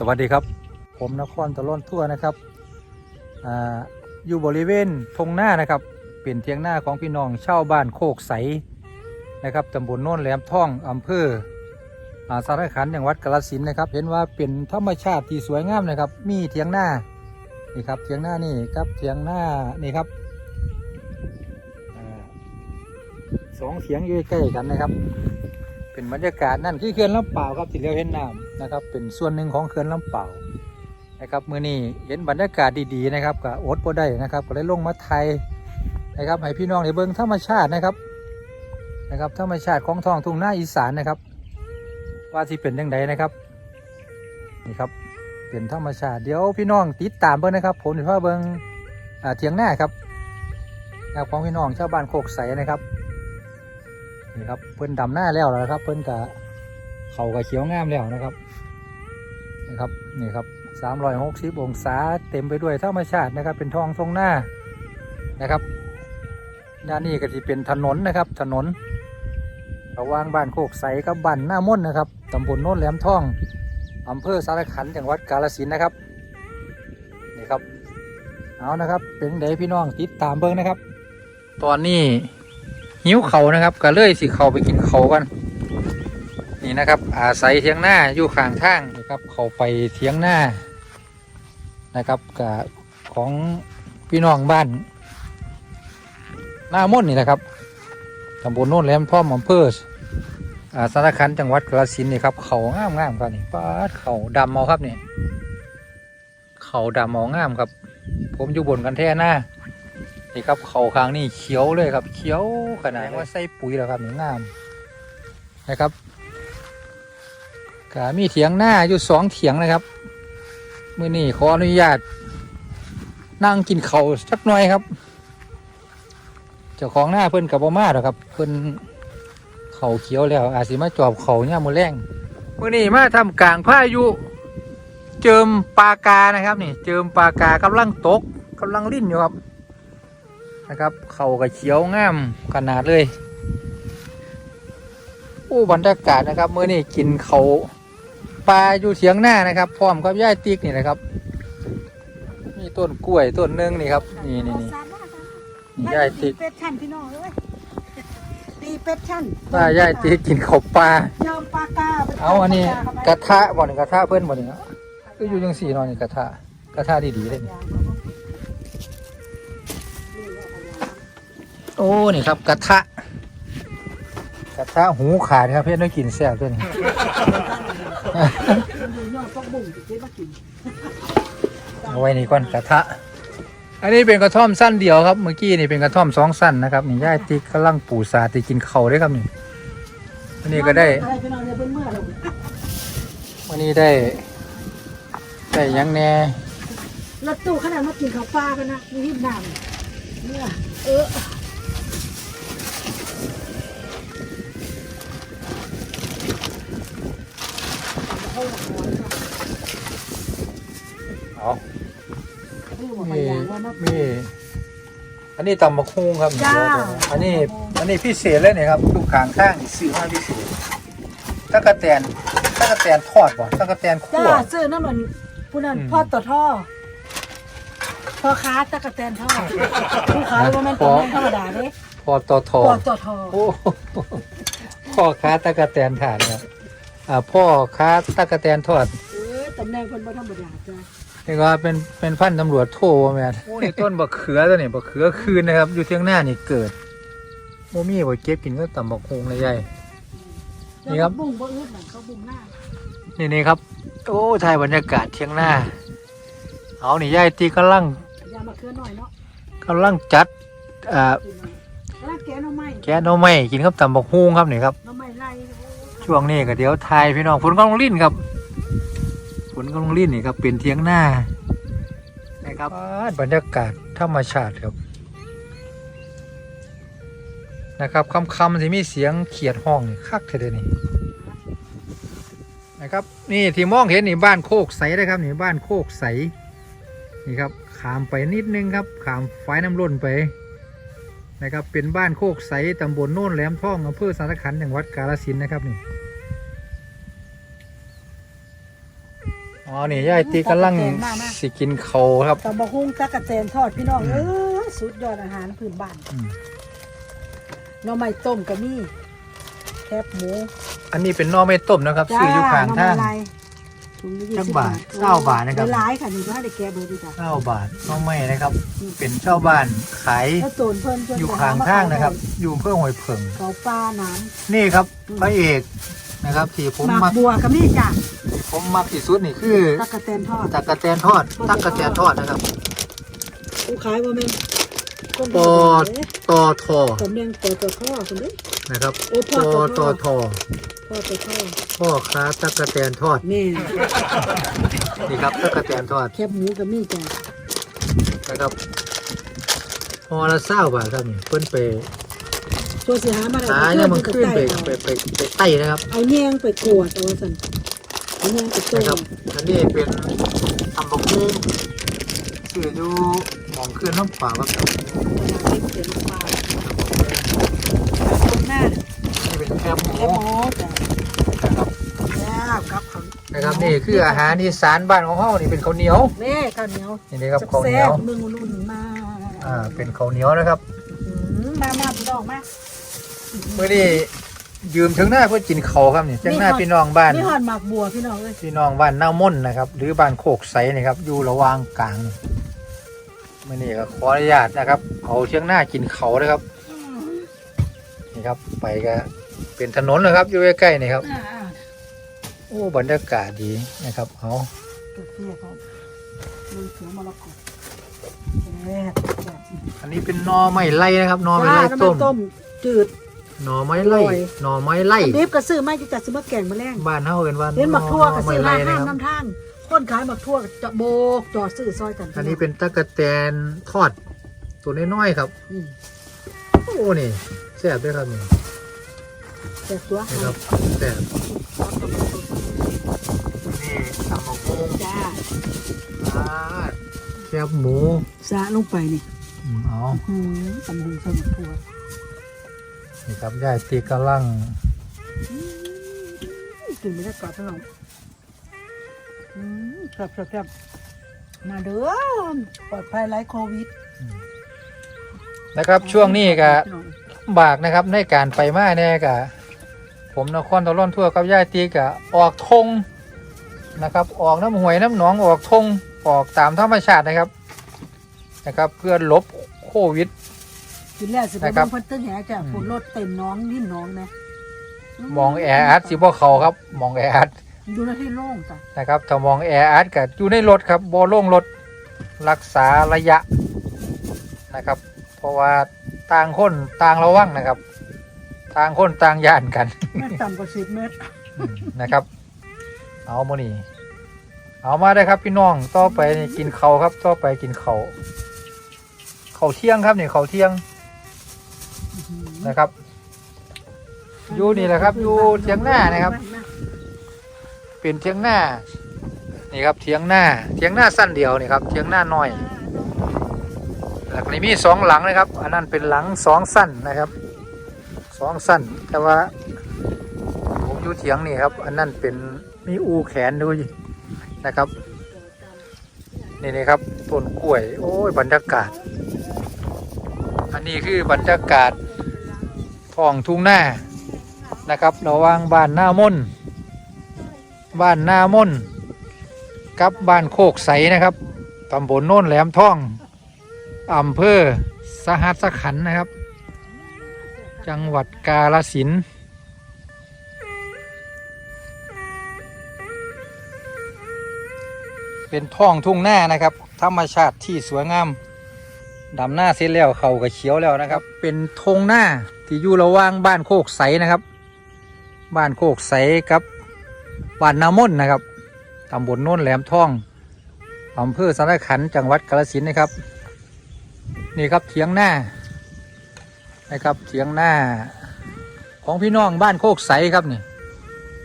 สวัสดีครับ ผมนครตะล่อนทั่วนะครับออยู่บริเวณทงหน้านะครับ เป็นเทียงหน้าของพี่น้องเช่าวบ้านโคกใสนะครับตำบลโน่นแหลมท่องอำเภอสารขันจังหวัดกาฬสินนะครับ เห็นว่าเป็นธรรมชาติที่สวยงามนะครับ มีเทียงหน้านี่ครับเทียงหน้านี่ครับเทียงหน้านี่ครับอสองเสียงอยู่ใกล้กันนะครับ เป็นบรรยากาศนั่นคือเขื่อนลำเปล่าครับที่เราเห็นน้ำ นะครับ เป็นส่วนหนึ่งของเขื่อนลำเปล่าวนะครับมื่อนี้เห็นบรรยากาศดีๆนะครับก็อดบ่ได้นะครับ ก็เลยลงมาไทยนะครับให้พี่น้องได้เบิ่งธรรมชาตินะครับนะครับธรรมชาติของท้องทุ่งหน้าอีสานนะครับ ว่าที่เป็นยังไงนะครับนี่ครับเป็นธรรมชาติเดี๋ยวพี่น้องติดตามเบิ่งนะครับ ผมถือว่าเบิ่งอ่าเทียงหน้าครับนะครับของพี่น้องชาวบ้านโคกใสนะครับนี่ครับเพิ่นดำหน้าแล้วนะครับ เพิ่นกะเขากะเขียวงามแล้วนะครับ นะครับนี่ครับสามร้อยหกสิบองศาเต็มไปด้วยธรรมชาตินะครับ เป็นทองทรงหน้านะครับด้านนี้ก็จะเป็นถนนนะครับ ถนนระว่างบ้านโคกใสกับบ้านหน้ามนนะครับตำบลโน้นแหลมทองอำเภอสารขันจังหวัดกาฬสินนะครับนี่ครับเอานะครับ เป็นเดพี่น้องติดตามเบิ้งนะครับ ตอนนี้หิวเขานะครับก็เลยสิเขาไปกินเขากันนี่นะครับ อาศัยเทียงหน้าอยู่ข้างทาง นะครับเขาไปเทียงหน้านะครับกับของพี่น้องบ้านหน้าม่นนี่แหละครับตำบลโน่นแหลมพ่อมอำเภออ่าสารคันจังหวัดกระสินนี่ครับเขางามงามๆครับนี่ป้าเขาดำเอาครับนี่เขาดำเอางามครับ ผมอยู่บนกันแท่หน้านี่ครับเขาคางนี่เขียวเลยครับ เขียวขนาดว่าใส่ปุ๋ยแล้วครับนี่งามนะครับ ก็มีเถียงหน้าอยู่สองเถียงนะครับมื่อนี้ขออนุญาต นั่งกินเขาสักหน่อยครับ เจ้าของหน้าเพิ่นกับบ่มาหรอกครับ เพิ่นเขาเขียวแล้ว อาจสิมาจอบเขาเนี่ยมือแรงมื่อนี้มาทำกลางพายุเจิมปากานะครับนี่ เจิมปากากำลังตกกำลังลิ้นอยู่ครับนะครับ เขากับเขียวงามขนาดเลยโอ้บรรยากาศนะครับเมื่อนี้กินเขา ปลาอยู่เถียงหน้านะครับพร้อมกับย่ายติ๊กนี่นะครับมีต้นกล้วยต้นหนึงนี่ครับ นี่นี่นี่ นี่ย่ายติ๊ก เป็ดชั่นพี่น้องเอ้ยตีเป็ดชั่นป้าย่ายติ๊กกินเขาปลาเจิมปลากาเอาอันนี้กระทะบ่นี่กระทะเพื่อนบ่นี่นะก็อยู่จังสี่นอนนี่กระทะกระทะดีๆเลยนี่โอ้นี่ครับ กระทะ กระทะหูขาดครับเพื่อนได้กินแซ่บด้วยนี่ เอาไว้นี่ก่อนกระทะ อันนี้เป็นกระท่อมสั้นเดียวครับ เมื่อกี้นี่เป็นกระท่อมสองสั้นนะครับนี่ย่ายติ๊กกำลังปูสาติกินเข่าด้วยครับนี่อันนี้ก็ได้วันนี้ได้ได้ยังแน่รถตู้ขนาดมากินข้าวปลากันนะมีหิบน้ำเมื่อเออ เอานี่หัวไปมียางว่ามามีอันนี้ตำมะคุงครับจ้าอันนี้ อันนี้พิเศษเลยเนี่ยครับลูกขางข้างนี่ซื้อมาพิเศษตะกะแตนตะกะแตนทอดบ่ตะกะแตนคั่จ้าวซื้อนั่นมันผู้นั้นอืมพ่อต่อท่อพ่อค้าตะกะแตนทอดผู้ขายว่ามันเป็นธรรมดาเด้พอตอทอพ่อต่อท่อโอ้โหพ่อค้าตะกะแตนถาดครับ อ่าพ่อค้าตะกะแตนทอดเออตำแหน่งคนบ่ธรรมดาจ้านี่ก็เป็นเป็นพันตำรวจโทว่าแม่นโอ้นี่ต้นบักเขือตัวนี้บักเขือคืนนะครับ อยู่เที่ยงหน้านี่เกิดโมมี่บ่เก็บกินก็ตำบักคุงเลยใหญ่นี่ครับบุ้งบ่อึดหนังเขาบุ้งหน้านี่นี่ครับโอ้ถ่ายบรรยากาศเที่ยงหน้า เอานี่ยายตีกำลังอย่ามาเคลื่อนหน่อยเนาะกำลังจัดอ่าแล้วแกงหน่อไม้แกะหน่อไม้กินครับตำบักฮุงครับนี่ครับ ช่วงนี้ก็เดี๋ยวทายพี่น้องฝนกำลังลิ้นครับฝนกำลังลิ้นนี่ครับเป็นเทียงหน้านะครับบรรยากาศธรรมชาติครับนะครับคำคำที่มีเสียงเขียดห้องคักเท่เดยนี่นะครับนี่ที่มองเห็นนี่บ้านโคกใสนะครับนี่บ้านโคกใสนี่ครับขามไปนิดนึงครับขามฝายน้ำล้นไป นะครับเป็นบ้านโคกใสตำบลโน่นแหลมท่องอำเภอสารขันจังหวัดกาฬสินธุ์นะครับนี่อ๋อนี่ยายตีกำลังสิกินเขาวครับตำบักหุ่งตะกะแตนทอดพี่น้องเออสุดยอดอาหารพื้นบ้านอืมหน่อไม้ต้มก็มีแคบหมู อันนี้เป็นหน่อไม่ต้มนะครับซื้ออยู่ข้างทางหน่อไม้ลาย ถุงละยี่จัสิกบาทเก้าบาทนะครับ หลายๆค่ะนี่ก็ให้ได้แกะเบอร์ดีจ้ะเก้าบาทหน่อไม่นะครับ เป็นเช่าวบ้านขายแล้วโจนเพิ่นเพิ่นอยู่ข้างทางนะครับ อยู่อำเพื่อหอยเผิงเขาปลาน้นี่ครับพระเอกนะครับที่ผมำหมากมักบัวก็มีจ้ะที่ผมมักที่สุดนี่คือตะกะแตนทอดตักกะแตนทอดตักกะแตนทอดนะครับผู้ขายว่าแม่นคนปอตอทอ สำเนียงปอตอทอคนนี้ นะครับโอ้ปพ่ออตอตทออทอพ่อตอทอพ่อค้าตักกะแตนทอดแม่นี่ครับตักกะแตนทอดแคบหมูก็มีจ้ะนะครับพอละเศร้าบาทครับนี่เพิ่นไปตัวสิหามาได้หาเนี่ยมันขึ้นไปไปไปไปไต่นะครับ เอาแยงไปกวดเอาสั่นเอาแยงไปต้นะครับมอันนี้เป็นตำบักหุ่งชื่ออยู่หมองขึ้นน้ำป่าครับ เสียงปลาหน้า นี่เป็น แคบหมูแคบหมูจ้ะนะครับแล้วครับเขานะครับนี่คืออาหารอีสานบ้านของเฮานี่เป็นข้าวเหนียวแม่ข้าวเหนียวนี่นะครับข้าวเหนียวแซ่บๆเมืองรุ่นมาอ่าเป็นข้าวเหนียวนะครับอืมมามาพี่น้องมาเมื่อนี้ยืมถึงหน้าเพื่อกินเขาวครับนี่ถึงหน้าพี่น้องบ้านนี่หอนหมากบัวพี่น้องเอ้ยพี่น้องบ้านหน้าม่นนะครับ หรือบ้านโคกใสนะครับ อยู่ระหว่างกลางเมื่อนี้ก็ขออนุญาตนะครับเอาเชียงหน้ากินเขานะครับนี่ครับไปก็ เป็นถนนนะครับ อยู่ใกล้ๆนี่ครับอ่าโอ้บรรยากาศดีนะครับเอาๆตัวเตี้ยเขามือเสือมรกตแซ่บแซ่บอันนี้เป็นหนอไม้ไล่นะครับหนอไม้จ้าไล่น้ำต้มันมต้มจืดหนอไม้ไล่อร่อยหนอไม้ไล่บีบก็ซื้อมาจะจัดซื้อมาแกงมาแรงบ้านเฮาเอิ้นว่าเห็นหมักทั่วก็หน่อไม้ซื้อไล่มานะห้างครับน้ำทางคนขายหมักทั่วก็จะโบกจอดซื้อซอยกันอันนี้เป็นตะกะแตนทอดตัวน้อยๆครับอืมโอ้นี่แซ่บด้วยครับนี่ แซ่บตัวนี่ครับแซ่บนี่ตำบักหุ่งจ้าอ่าแซ่บหมูสะลงไปนี่อืมเอ๋อหืมตำหูใส่หมักทั่วนี่ครับยายตีกำลังกินไม่ได้กรอบพี่น้องอืมแซ่บแซ่บแซ่บมาเด้อปลอดภัยไร้โควิดนะครับ ช่วงนี้ก็พี่น้องบากนะครับในการไปมาเนี่ยกะ ผมนครตะล่อนทั่วกับยายตีกะออกทงนะครับ ออกน้ำหวยน้ำหนองออกทงออกตามธรรมชาตินะครับนะครับ เพื่อลบโควิดกินแล้วสิไปนะครับเบิ่งเพิ่นตึ้งแหจ้ะอืมฝนรถเต็มน้องยิ่น้องนะมองแออัดสิบ่เขาครับ มองแออัดอยู่ในที่โล่งจ้ะนะครับถ้ามองแออัดก็อยู่ในรถครับบ่ลงรถรักษาระยะนะครับ เพราะว่าต่างคนต่างระวังนะครับ ต่างคนต่างย่านกัน ไม่ต่ำกว่าสิบเมตรอืมนะครับ เอาโมนี่เอามาได้ครับพี่น้องต่อไปนี่กินเขาวครับต่อไปกินเขาวเขาวเที่ยงครับนี่เขาวเที่ยงนะครับอยู่นี่แหละครับอยู่เถียงหน้านะครับ เป็นเทียงหน้านี่ครับเทียงหน้าเทียงหน้าสั้นเดียวนี่ครับเทียงหน้าน้อยหลังนี้มีสองหลังนะครับ อันนั้นเป็นหลังสองสั้นนะครับ สองสั้น แต่ว่า ผมอยู่เถียงนี่ครับ อันนั้นเป็นมีอูแขนด้วยนะครับ นี่นี่ครับต้นกล้วย โอ้ยบรรยากาศ อันนี้คือบรรยากาศท้องทุ่งหน้านะครับระว่างบ้านหน้ามนบ้านหน้ามนกับบ้านโคกใสนะครับตำบลโน่นแหลมท่องอำเภอสหัสขันนะครับ จังหวัดกาฬสินธุ์เป็นท้องทุ่งหน้านะครับ ธรรมชาติที่สวยงามดำหน้าเสร็จแล้วเขาก็เขียวแล้วนะครับ เป็นทงหน้าที่อยู่ระหว่างบ้านโคกใสนะครับ บ้านโคกใสกับบ้านนามนนะครับตำบลโน้นแหลมทองอำเภอสารขันจังหวัดกาฬสินธุ์นะครับ นี่ครับเถียงหน้า นะครับเถียงหน้าของพี่น้องบ้านโคกใสครับนี่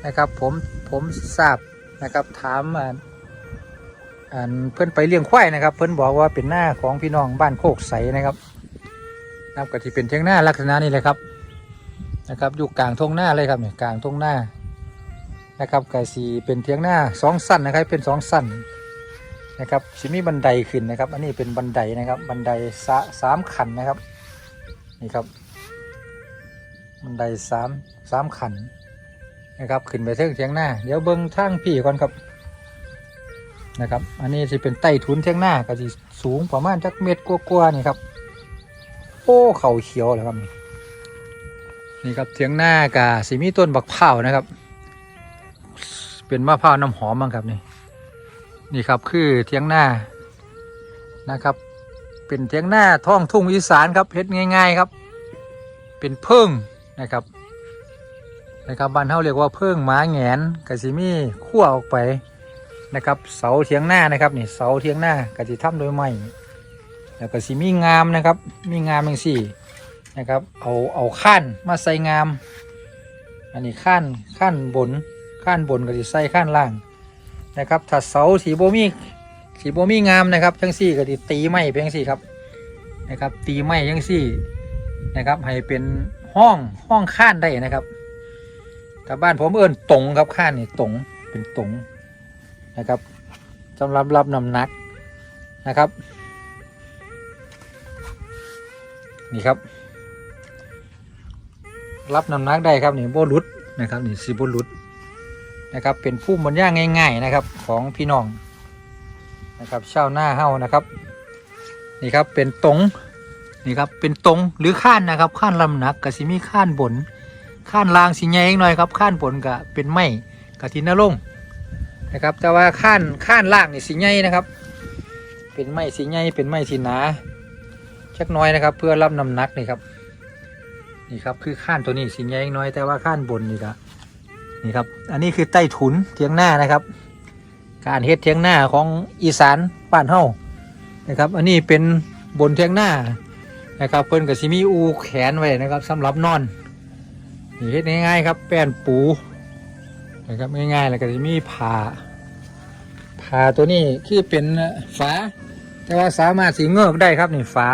นะครับผมผมทราบนะครับถามอ่านเพื่อนไปเลี้ยงควายนะครับ เพื่อนบอกว่าเป็นหน้าของพี่น้องบ้านโคกใสนะครับนับก็ที่เป็นเถียงหน้าลักษณะนี้เลยครับนะครับ อยู่กลางทงหน้าเลยครับเนี่ยกลางทงหน้านะครับก็สีเป็นเทียงหน้าสองสั้นนะครับเป็นสองสั้นนะครับสิมีบันไดขึ้นนะครับ อันนี้เป็นบันไดนะครับ บันไดสามขันนะครับ นี่ครับบันไดสามสามขันนะครับ ขึ้นไปเทิงเทียงหน้า เดี๋ยวเบิ้งทางพี่ก่อนครับนะครับ อันนี้จะเป็นใต้ถุนเทียงหน้าก็จะสูงประมาณจักเมตรกว่าๆนี่ครับโอ้เขาเขียวเลยครับนี่ครับเทียงหน้ากะสีมีต้นบักเผานะครับ เป็นมะพร้าวน้ำหอมมั้งครับนี่นี่ครับคือเทียงหน้านะครับ เป็นเทียงหน้าท้องทุ่งอีสานครับเฮ็ดง่าย ๆครับ เป็นเพิ่งนะครับนะครับบ้านเฮาเรียกว่าเพิ่งหมาแหงนกะสิมีขั้วออกไปนะครับ เสาเทียงหน้านะครับนี่เสาเทียงหน้ากะสิทำโดยไม้แล้วก็สิมีงามนะครับ มีงามอย่างสี่นะครับ เอาเอาขั้นมาใส่งาม อันนี้ขั้นขั้นบนขั้นบนก็สิใส่ขั้นล่างนะครับถ้าเสาสีโบมี สีโบมีงามนะครับจังสี่ก็สิตีไม้ไปจังสี่ครับนะครับ ตีไม้จังสี่นะครับ ให้เป็นห้องห้องข้านได้นะครับแต่บ้านผมเอิ้นตรงครับข้านนี่ตรงเป็นตรงนะครับสำหรับรับน้ำหนักนะครับ นี่ครับ รับน้ำหนักได้ครับนี่โบลุดนะครับนี่สีโบลุดนะครับ เป็นผู้บรรยายง่าย ๆนะครับ ของพี่น้อง นะครับเช่าวหน้าเฮ้านะครับนี่ครับเป็นตรงนี่ครับเป็นตรงหรือข้านนะครับข้านลำหนักกับสิมีข้านบนข้านล่างสีใหญ่เองหน่อยครับข้านบนก็เป็นไม้กะทินนลงนะครับแต่ว่าข้านข้านล่างนี่สีใหญ่นะครับ เป็นไม้สีใหญ่เป็นไม้สีหนาชักน้อยนะครับ เพื่อรับน้ำหนักนี่ครับนี่ครับคือข้านตัวนี้สีใหญ่เองน้อยแต่ว่าข้านบนนี่ครับนี่ครับอันนี้คือใต้ถุนเทียงหน้านะครับ การเฮ็ดเทียงหน้าของอีสานบ้านเฮานะครับ อันนี้เป็นบนเทียงหน้านะครับเพิ่นกับซิมีอูแขนไว้นะครับสำหรับนอนนี่เฮ็ดง่ายๆครับ แป้นปูนะครับง่ายๆแล้วก็จะมีผ้าผ้าตัวนี้คือเป็นฝา แต่ว่าสามารถสีเงือกได้ครับนี่ฝา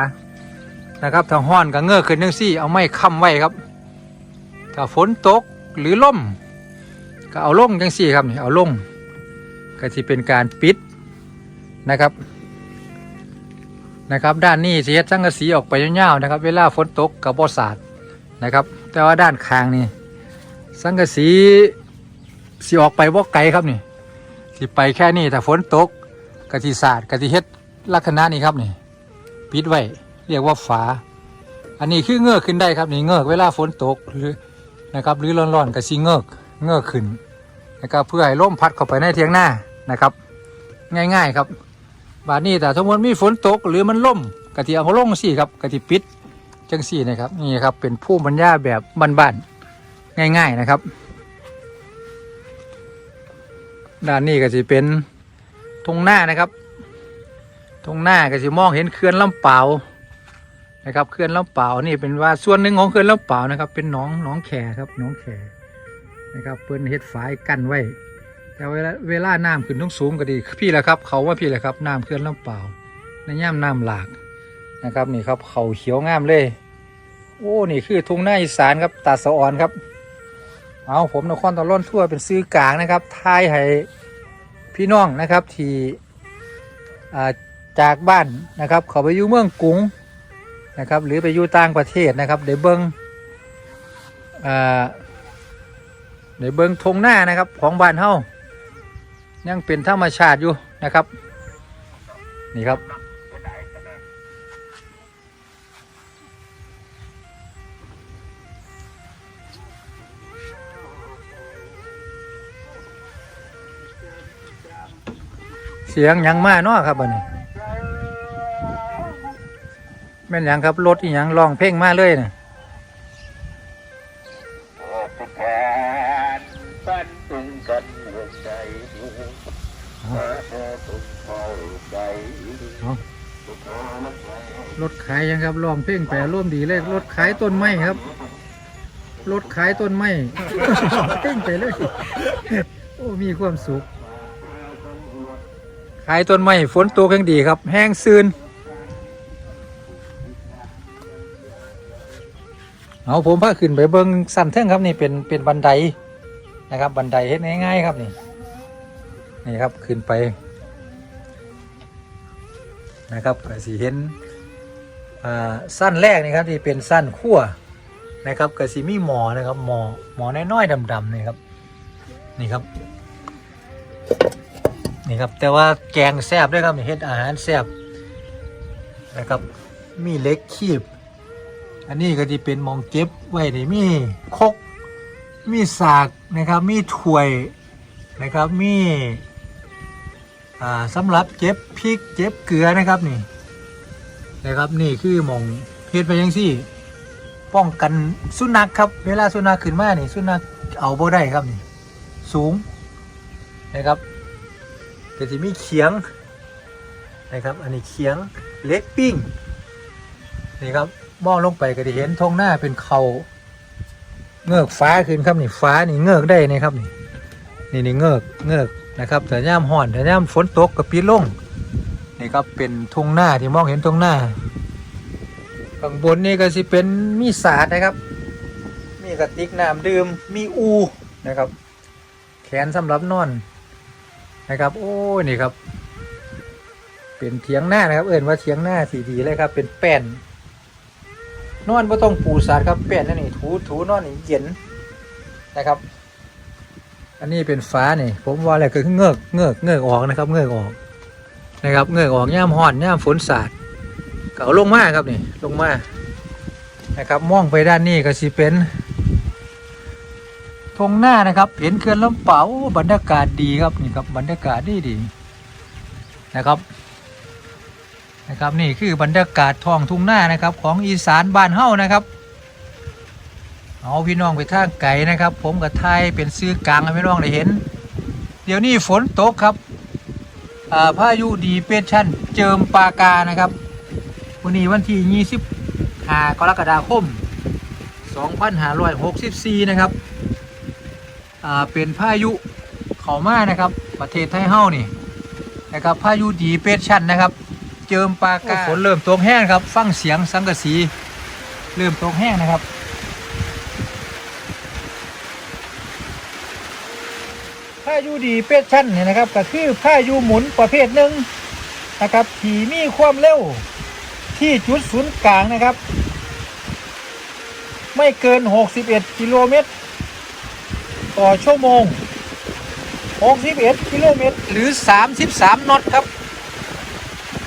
นะครับถ้าห้อนก็เงือกขึ้นจังซี่เอาไม้ค้ำไว้ครับถ้าฝนตกหรือล่มก็เอาลงจังซี่ครับนี่เอาลง ก็จะเป็นการปิดนะครับนะครับ ด้านนี้สีเฮ็ดสังกระสีออกไปยาวๆนะครับ เวลาฝนตกกับบอสาดนะครับ แต่ว่าด้านข้างนี่สังกะสีสีออกไปบ่ไกลครับนี่สิไปแค่นี้แต่ฝนตกกะทิสาดกะทิเฮ็ดลักษณะนี้ครับนี่ปิดไว้เรียกว่าฝา อันนี้คือเงือกขึ้นได้ครับนี่เงือกเวลาฝนตกหรือนะครับ หรือร้อนๆกะสีเงือกเงือกขึ้นนะครับเพื่อให้ลมพัดเข้าไปในเทียงหน้า นะครับ ง่าย ๆ ครับ บาดนี้แต่สมมติมีฝนตกหรือมันล่มกะทิเอาลงสี่ครับกะทิปิดจังสี่นะครับนี่ครับเป็นผู้บรรยาแบบบ้านๆง่าย ๆนะครับ ด้านนี้ก็จะเป็นทงหน้านะครับทงหน้าก็จะมองเห็นเขื่อนลำเปล่านะครับเขื่อนลำเปล่านี่เป็นว่าส่วนหนึ่งของเขื่อนลำเปล่านะครับ เป็นหนองหนองแขครับหนองแขนะครับเปิ้นเฮ็ดฝายกั้นไว้ แต่เวลาเวลาน้ำขึ้นต้องสูงก็ดี พี่แหละครับ เขาว่าพี่แหละครับน้ำเคลื่อนลำเปล่าในย่ำน้ำหลากนะครับนี่ครับเขาเขียวงามเลย โอ้นี่คือทุ่งหน้าอีสานครับตาสะออนครับ เอาผมนครตะล่อนทั่วเป็นซื้อกลางนะครับทายให้พี่น้องนะครับที่าจากบ้านนะครับเขาไปอยู่เมืองกรุงนะครับหรือไปอยู่ต่างประเทศนะครับเดี๋ยวเบิ้งเดี๋ยวเบิ้งทงหน้านะครับของบ้านเฮา ยังเป็นธรรมชาติอยู่นะครับ นี่ครับ เสียงยังมาเนาะครับบัดนี้แม่นยังครับรถอีหยังร้องเพลงมาเลยนะ ครับรองเพลงแปรร่วมดีเลยรถขายต้นไม้ครับรถขายต้นไม้เพลงไปเลย โอ้มีความสุข ขายต้นไม้ฝนตกแห่งดีครับ แห้งซืนเอาผมพาขึ้นไปเบิ้งสันเทิงครับนี่เป็นเป็นบันไดนะครับ บันไดเฮ็ดง่ายๆครับนี่นี่ครับขึ้นไป นะครับสีเห็น สั้นแรกนี่ครับที่เป็นสั้นขั้วนะครับก็สีมีหมอนะครับหมอหมอน้อยๆดำๆนี่ครับนี่ครับนี่ครับแต่ว่าแกงแซบด้วยครับเฮ็ดอาหารแซบนะครับมีเล็กคีบ อันนี้ก็ที่เป็นมองเก็บไว้นี่มีคกมีสากนะครับมีถ้วยนะครับมีสำหรับเก็บพริกเก็บเกลือนะครับนี่ นะครับ นี่คือหมองเฮ็ดไปยังสี่ ป้องกันสุนัขครับ เวลาสุนัขขึ้นมานี่สุนัขเอาบ่ได้ครับนี่สูงนะครับแต่ที่มีเขียงนะครับ อันนี้เขียงเล็กปิ้งนี่ครับมองลงไปก็จะเห็นทงหน้าเป็นเขาเงือกฟ้าขึ้นครับนี่ฟ้านี่เงือกได้นะครับนี่นี่นี่เงือกเงือกนะครับแต่ย่ามห่อนแต่ย่ามฝนตกกับปีลง นี่ครับเป็นทุ่งหน้าที่มองเห็นทุ่งหน้าข้างบนนี่ก็สิเป็นมีสาดนะครับ มีกระติกน้ำดื่มมีอูนะครับ แขนสำหรับนอนนะครับ โอ้ยนี่ครับ เป็นเถียงหน้านะครับ เอ่นว่าเถียงหน้าสีดีเลยครับ เป็นแป้นนอนไม่ต้องปูสาดครับเปลี่ยนนั่นนี่ถูถูนอนนี่เย็นนะครับ อันนี้เป็นฟ้านี่ ผมว่าอะไรคือเงือกเงือกเงือกออกนะครับ เงือกออก นะครับเงือออกย่ามห่อนย่ามฝนสาดเก็เอาลงมาครับนี่ลงมานะครับมองไปด้านนี้ก็สิเป็นทงหน้านะครับเห็นเขื่อนลำเปาบรรยากาศดีครับนี่ครับบรรยากาศดีดีนะครับนะครับนี่คือบรรยากาศท้องทุ่งนานะครับ ของอีสานบ้านเฮ้านะครับเอาพี่น้องไปทางไก่นะครับ ผมกับไทยเป็นซื้อกลางให้พี่น้องได้เห็น เดี๋ยวนี้ฝนตกครับ พายุดีเปชั่นเจิมปากานะครับวันนี้วันที่25กรกฎาคม 2564 นะครับอ่าเป็นพายุเขามานะครับ ประเทศไทยเฮ้านี่นะครับพายุดีเปชั่นนะครับ เจิมปากาฝนเริ่มตกแห้งครับ ฟังเสียงสังกะสี เริ่มตกแห้งนะครับายุดีเป็ดชั่นเนี่ยนะครับ ก็คือพายุหมุนประเภทหนึ่งนะครับที่มีความเร็วที่จุดศูนย์กลางนะครับ ไม่เกิน 61 กิโลเมตร ต่อชั่วโมง 61 กิโลเมตร หรือ 33 นอตครับ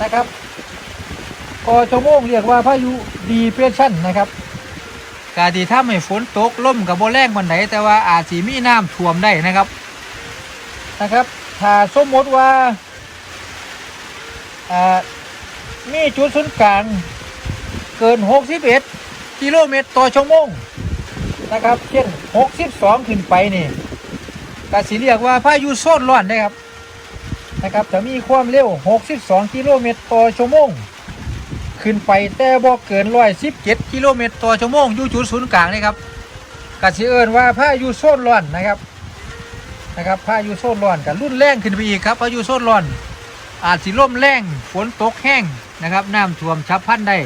นะครับก็ชั่วโมงเรียกว่าพายุดีเพรสชั่นนะครับกาที่ถ้าไม่ฝนตกล่มกับโบแรงวันไหนแต่ว่าอาจสีมีน้ำท่วมได้นะครับ นะครับ ถ้าสมมติว่าอ่ามีจุดศูนย์กลางเกิน 61 กิโลเมตรต่อชั่วโมงนะครับ เช่น 62 ขึ้นไปนี่กาสีเรียกว่าพายุโซนร้อนนะครับนะครับจะมีความเร็ว 62 กิโลเมตรต่อชั่วโมง ขึ้นไปแต่บ่เกิน 117 กิโลเมตรต่อชั่วโมงอยู่จุดศูนย์กลางนี่ครับกสิเอิญว่าพายุโซนร้อนนะครับ นะครับพายุโซนร้อนกับรุ่นแรงขึ้นไปอีกครับพายุโซนร้อน อาจสิล่มแรงฝนตกแห้งนะครับน้ำท่วมฉับพลันได้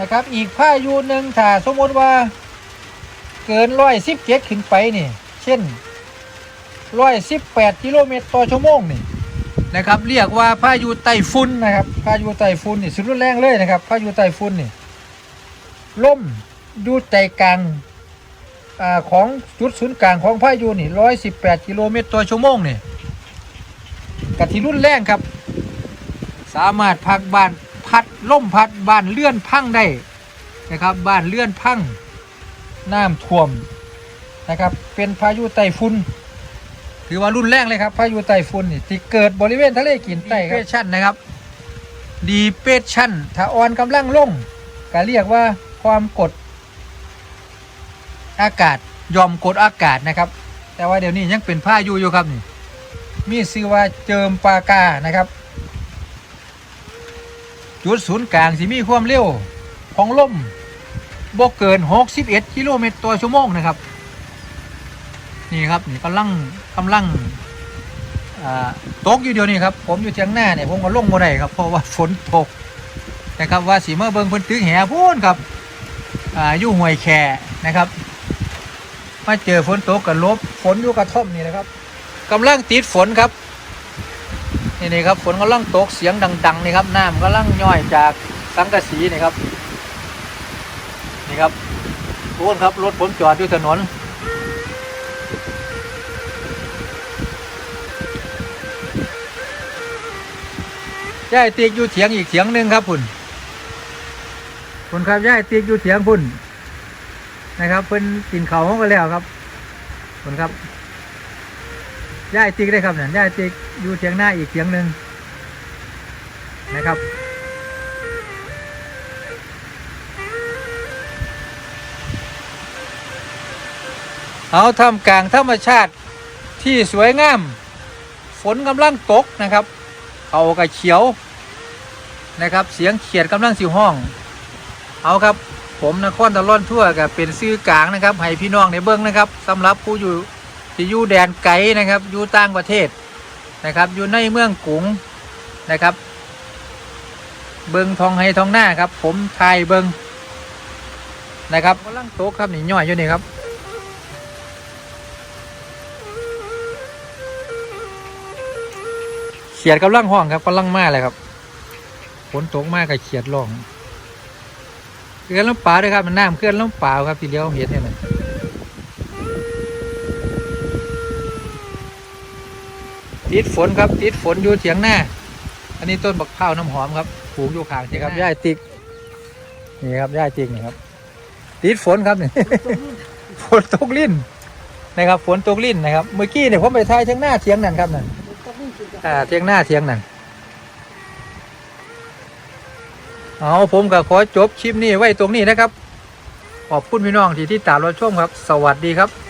นะครับอีกพายุหนึ่งถ้าสมมติว่าเกิน117ขึ้นไปนี่เช่น118กิโลเมตรต่อชั่วโมงนี่นะครับเรียกว่าพายุไต้ฝุ่นนะครับพายุไต้ฝุ่นนี่สุดรุนแรงเลยนะครับพายุไต้ฝุ่นนี่ล่มอยู่ใจกลาง อาของจุดศูนย์กลางของพายุนี่ร้อยสิบแปดกิโลเมตรต่อชั่วโมงนี่กะทิรุนแรงครับ สามารถพักบ้านพัดล่มพัดบ้านเลื่อนพังได้นะครับบ้านเลื่อนพังน้ำท่วมนะครับเป็นพายุไต้ฝุ่นถือว่ารุนแรงเลยครับพายุไต้ฝุ่นนี่ที่เกิดบริเวณทะเลจีนใต้ครับดีเปชั่นนะครับดีเปชั่นถ้าอ่อนกำลังลงก็เรียกว่าความกด อากาศยอมกดอากาศนะครับ แต่ว่าเดี๋ยวนี้ยังเป็นพายุอยู่ครับนี่มีชื่อว่าเจิมปากานะครับ จุดศูนย์กลางสิมีความเร็วของลมบ่เกิน 61กิโลเมตรต่อชั่วโมงนะครับ นี่ครับนี่กำลังกำลังตกอยู่เดียวนี่ครับ ผมอยู่เทียงหน้าเนี่ยผมก็ลงบ่ได้ครับเพราะว่าฝนตกนะครับว่าสีเมาเบิงพิ่นตึกแห่พูนครับอ่าอยู่ห้วยแค่นะครับ มาเจอฝนตกกับลบฝนอยู่กระท่อมนี่นะครับกำลังติดฝนครับนี่นี่ครับฝนกำลังตกเสียงดัง ๆ นี่ครับน้ำกำลังย่อยจากสังกะสีนี่ครับ นี่ครับทุกคนครับรถผมจอดอยู่ถนนย่ายตีกอยู่เถียงอีกเถียงหนึ่งครับพุ่นพุ่นครับย่ายตีกอยู่เถียงพุ่น นะครับเพิ่นกินเขาวก็แล้วครับผลครับย่ายติ๊กได้ครับเนี่ยย่ายติ๊กอยู่เทียงหน้าอีกเทียงหนึ่งนะครับเอาทำกลางธรรมชาติที่สวยงาม ฝนกำลังตกนะครับเขากระเขียวนะครับ เสียงเขียดกำลังสิห้อง เอาครับ ผมนครตะล่อนทั่วกับเป็นซื้อกลางนะครับให้พี่น้องในเบิ้องนะครับสำหรับผู้อยู่ที่อยู่แดนไกลนะครับอยู่ต่างประเทศนะครับ อยู่ในเมืองกรุงนะครับ เบิ้องทองให้ทองหน้าครับ ผมทายเบิ้องนะครับกำลังโต๊ะครับนี่ย่อยอยู่นี่ครับเขียดกำลังห้องครับกำลังมาเลยครับฝนตกมากกับเขียดร้อง เคลื่อนล้ำปลาด้วยครับมันน้ำเคลื่อนล้ำปลาครับทีเดียวเห็นเนี่ยนะติดฝนครับติดฝนอยู่เถียงหน้า อันนี้ต้นบักพร้าวน้ำหอมครับปลูกอยู่ข้างนี่ครับย่ายติ๊กนี่ครับย่ายติ๊กนี่ครับ ติดฝนครับนี่ฝนตกลิ้นนะครับฝนตกลิ้นนะครับ เมื่อกี้เนี่ยผมไปทายเถียงหน้าเถียงนั่นครับนั่นก็วิ่งสิจ้ะอ่าเถียงหน้าเถียงนั่น เอาผมก็ขอจบคลิปนี้ไว้ตรงนี้นะครับ ขอบคุณพี่น้องที่ที่ตามรับชมครับ สวัสดีครับ